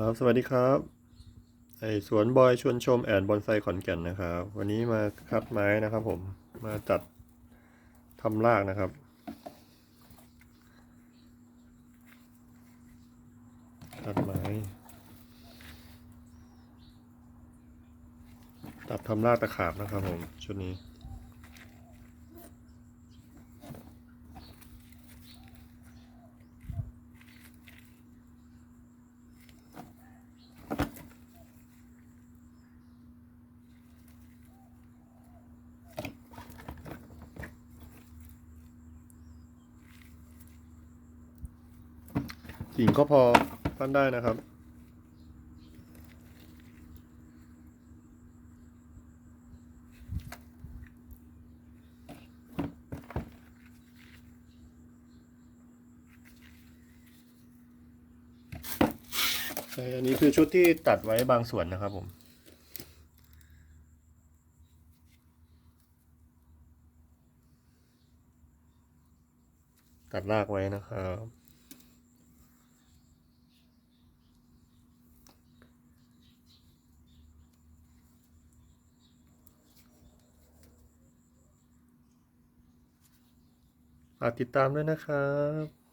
ครับ สวัสดีครับไอสวนบอยชวนชมแอนบอนไซขอนแก่นนะครับ วันนี้มาคัดไม้นะครับผม มาจัดทำรากนะครับ ตัดไม้ ตัดทำรากตะขาบนะครับผม ชุดนี้ กิ่งก็พอปั้นได้นะครับใช่อันนี้คือชุดที่ตัดไว้บางส่วนนะครับผม ตัดรากไว้นะครับ ฝากติดตามด้วยนะครับ